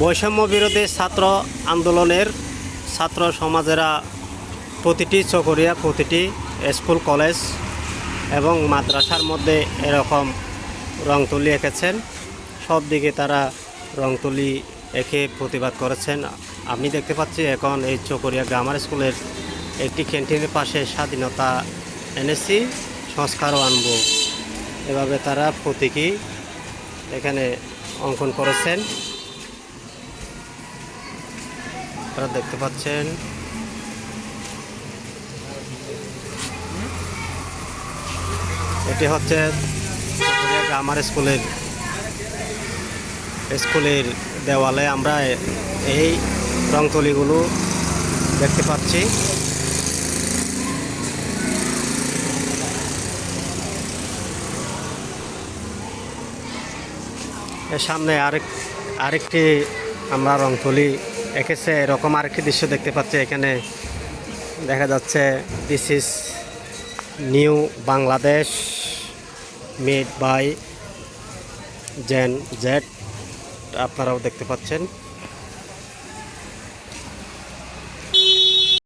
বৈষম্য বিরোধী ছাত্র আন্দোলনের ছাত্র সমাজেরা প্রতিটি চকরিয়া, প্রতিটি স্কুল, কলেজ এবং মাদ্রাসার মধ্যে এরকম রং তুলি এঁকেছেন। সব দিকে তারা রং তুলি এঁকে প্রতিবাদ করেছেন। আমি দেখতে পাচ্ছি এখন এই চকরিয়া গ্রামার স্কুলের একটি ক্যান্টিনের পাশে স্বাধীনতা এনেছি সংস্কারও আনব। এভাবে তারা প্রতীকী এখানে অঙ্কন করেছেন। আপনারা দেখতে পাচ্ছেন। এটি হচ্ছে গ্রামার স্কুলের স্কুলের দেওয়ালে আমরা এই রংতুলিগুলো দেখতে পাচ্ছি। এর সামনে আরেক আরেকটি আমরা রংতুলি এঁকেছে এরকম আর কি দৃশ্য দেখতে পাচ্ছি। এখানে দেখা যাচ্ছে this is new Bangladesh made by gen Z আপনারাও দেখতে পাচ্ছেন।